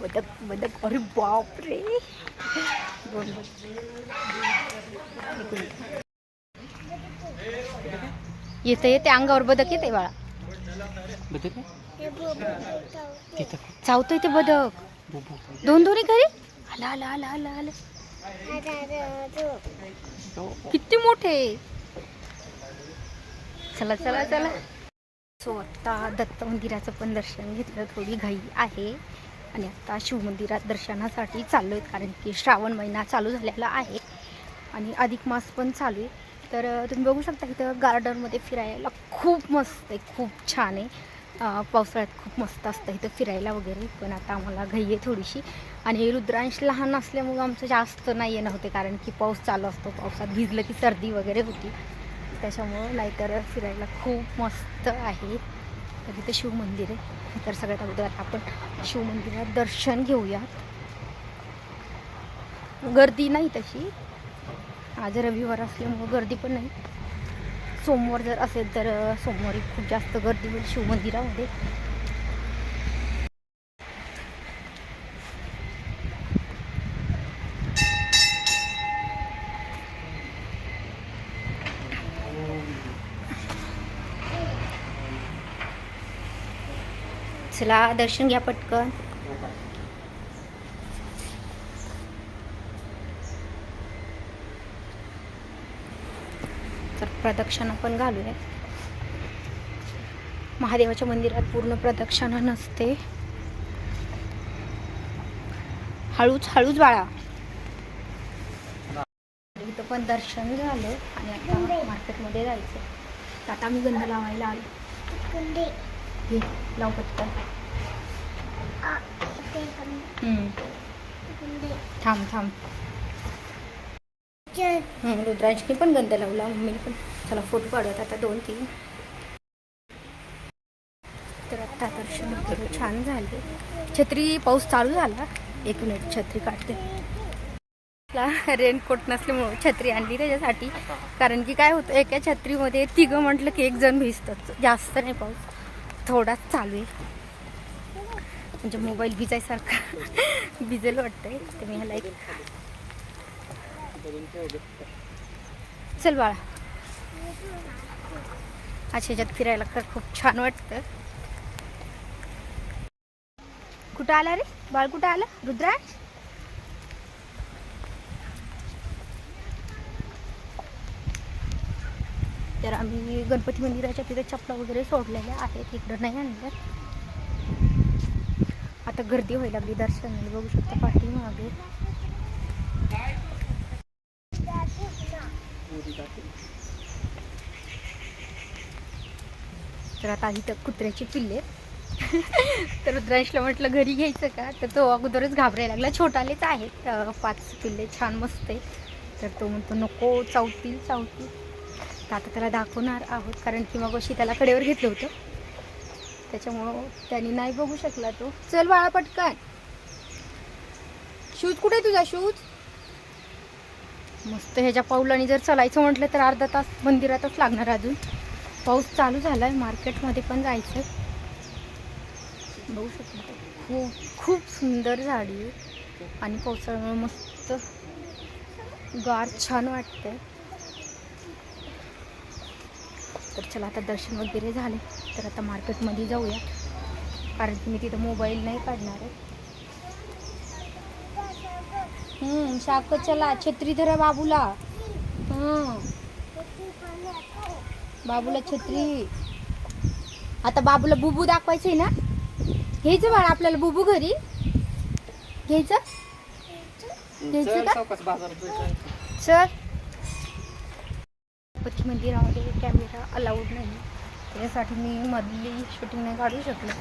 बदक बदक. अरे बाप रे दोन. येते येते. अंगावर बदक येते बाळा. बदक चावतोय ते बदक. दोन दोन्ही घरी? आला आला आला आला आला. किती मोठे चला चला चला. सो आता दत्त मंदिराचं पण दर्शन घेतलं. थोडी घाई आहे. आणि आता शिवमंदिरात दर्शनासाठी चाललो आहेत कारण की श्रावण महिना चालू झालेला आहे आणि अधिक मास पण चालू आहे. तर तुम्ही बघू शकता इथं गार्डनमध्ये फिरायला खूप मस्त आहे खूप छान आहे. पावसाळ्यात खूप मस्त असतं इथं फिरायला वगैरे पण आता आम्हाला घाई आहे थोडीशी. आणि रुद्रांश लहान असल्यामुळं आमचं जास्त नाही येणं होते कारण की पाऊस चालू असतो पावसात भिजलं की सर्दी वगैरे होती. त्याच्यामुळं नाहीतर फिरायला खूप मस्त आहे. तर इथं शिवमंदिर आहे. तर सगळ्यात अगोदर आपण शिवमंदिरात दर्शन घेऊयात. गर्दी नाही तशी. आज रविवार असल्यामुळं गर्दी पण नाही. सोमवार जर असेल तर सोमवारी खूप जास्त गर्दी होईल शिवमंदिरामध्ये चला दर्शन घ्या पटकन. तर प्रदक्षिणा पण घालूया महादेवाच्या मंदिरात पूर्ण प्रदक्षिणा नसते. हळूच हळूच बाळा. इथं पण दर्शन झालं आणि आता मार्केटमध्ये जायचं आता आम्ही गंध लावायला आलो. घे लाव पटकन थांब थांब. हं, रुद्रांशने पण गंध लावला मम्मीने पण. चला फोटो काढूयात आता दोन तीन. तर आता दर्शन वगैरे छान झाले. छत्री पाऊस चालू झाला. एक मिनिट छत्री काढते. रेनकोट नसल्यामुळं छत्री आणली त्याच्यासाठी. कारण की काय होतं एका छत्रीमध्ये तिघं म्हटलं की एक जण भिजतात जास्त नाही पाऊस. थोडाच चालू आहे. म्हणजे मोबाईल भिजायसारखा भिजेल वाटतंय. तर मी ह्याला एक चल बाळा. अशा ह्याच्यात फिरायला तर खूप छान वाटतं. कुठं आला रे? बाळ कुठं आलं? रुद्राज तर आम्ही गणपती मंदिराच्या तिथे चपला वगैरे सोडलेल्या आहेत. इकडं नाही आणल्या आता गर्दी व्हायला लागली दर्शनाला बघू शकता पाठीमागे तर आता इथं कुत्र्याचे पिल्ले तर रुद्रांशला म्हटलं घरी घ्यायचं का? तर तो अगोदरच घाबरायला लागला. छोटालेच आहेत. पाच पिल्ले छान मस्त आहे तर तो म्हणतो नको चावतील चावतील. तर आता त्याला दाखवणार आहोत कारण की मग अशी त्याला कडेवर घेतलं होतं. त्याच्यामुळं त्यांनी नाही बघू शकला तो. चल बाळा पटकन. शूज कुठे आहे तुझा शूज? मस्त ह्याच्या पाऊलाने जर चालायचं म्हटलं तर अर्धा तास मंदिरातच लागणार अजून. पाऊस चालू झाला आहे मार्केटमध्ये पण जायचं आहे बघू शकतो. हो, खूप खूप सुंदर झाडी आहे. आणि पावसाळ्यामुळे मस्त गार छान वाटतंय. तर चला आता दर्शन वगैरे झाले. तर आता मार्केटमध्ये जाऊया. कारण की मी तिथं मोबाईल नाही काढणार आहे. हम्म, शाक चला छत्री धरा बाबूला. हं. बाबूला छत्री. आता बाबूला बुबू दाखवायचंय ना? घ्यायचं बाळा आपल्याला बुबू घरी? घ्यायचं? घ्यायचं का. सर गणपती मंदिरामध्ये कॅमेरा अलाउड नाही. त्यासाठी मी मधली शूटिंग नाही काढू शकले.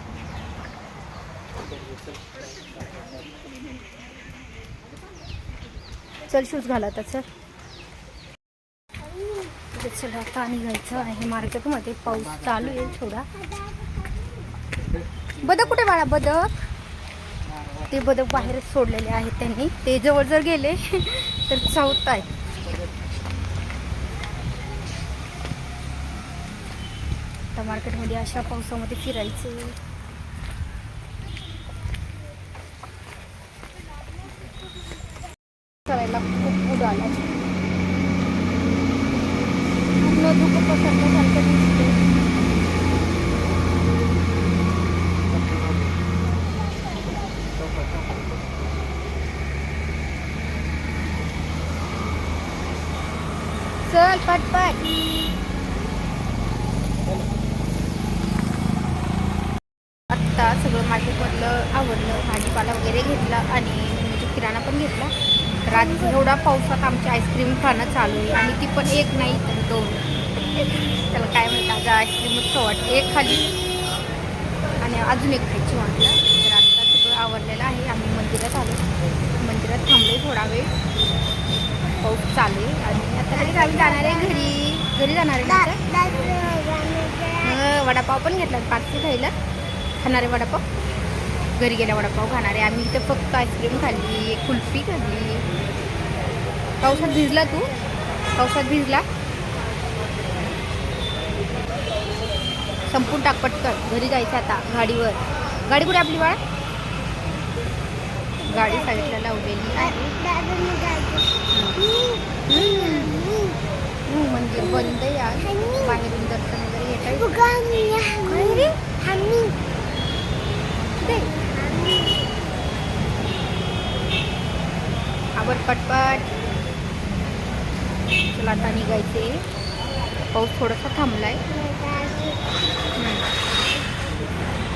चल शूज घाला आता सर तर चला आता निघायचं आहे मार्केटमध्ये. पाऊस चालू आहे थोडा. बदक कुठे बाळा बदक? ते बदक बाहेरच सोडलेले आहेत त्यांनी. ते जवळ जर गेले तर चावत आहेत आता मार्केटमध्ये अशा पावसामध्ये फिरायचं. करायला खूप गुड आला पूर्ण धुकं पसरल्यासारखं दिसते चल पटपट. मार्केटमधलं आवडलं भाजीपाला वगैरे घेतला आणि म्हणजे किराणा पण घेतला. तर आज एवढा पावसात आमची आईस्क्रीम खाणं चालू आहे आणि ती पण एक नाही तर दोन. त्याला काय म्हणतात आज आईस्क्रीमच वाटते एक खाली आणि अजून एक खायची म्हटलं तर आत्ता सगळं आवडलेलं आहे. आम्ही मंदिरात आलो. मंदिरात थांबले थोडा वेळ. पाऊस चालू आहे आणि आता घरी आम्ही जाणार आहे घरी. घरी जाणार आहे आता? वडापाव पण घेतला पाचशे खायला. खाणारे वडापाव. घरी गेला वडापाव खाणारे. आम्ही इथं फक्त आईस्क्रीम खाल्ली कुल्फी खाल्ली. पावसात भिजला तू? पावसात भिजला? संपून टाक पटकन. घरी जायचं आता गाडीवर. गाडी कुठे आपली बाळा? गाडी साईडला लावलेली आहे. मंदिर बंद या बाहेरून दर्शन वगैरे येत आहे आवड पटपट. चला आता निघायचे. पाऊस थोडासा थांबलाय.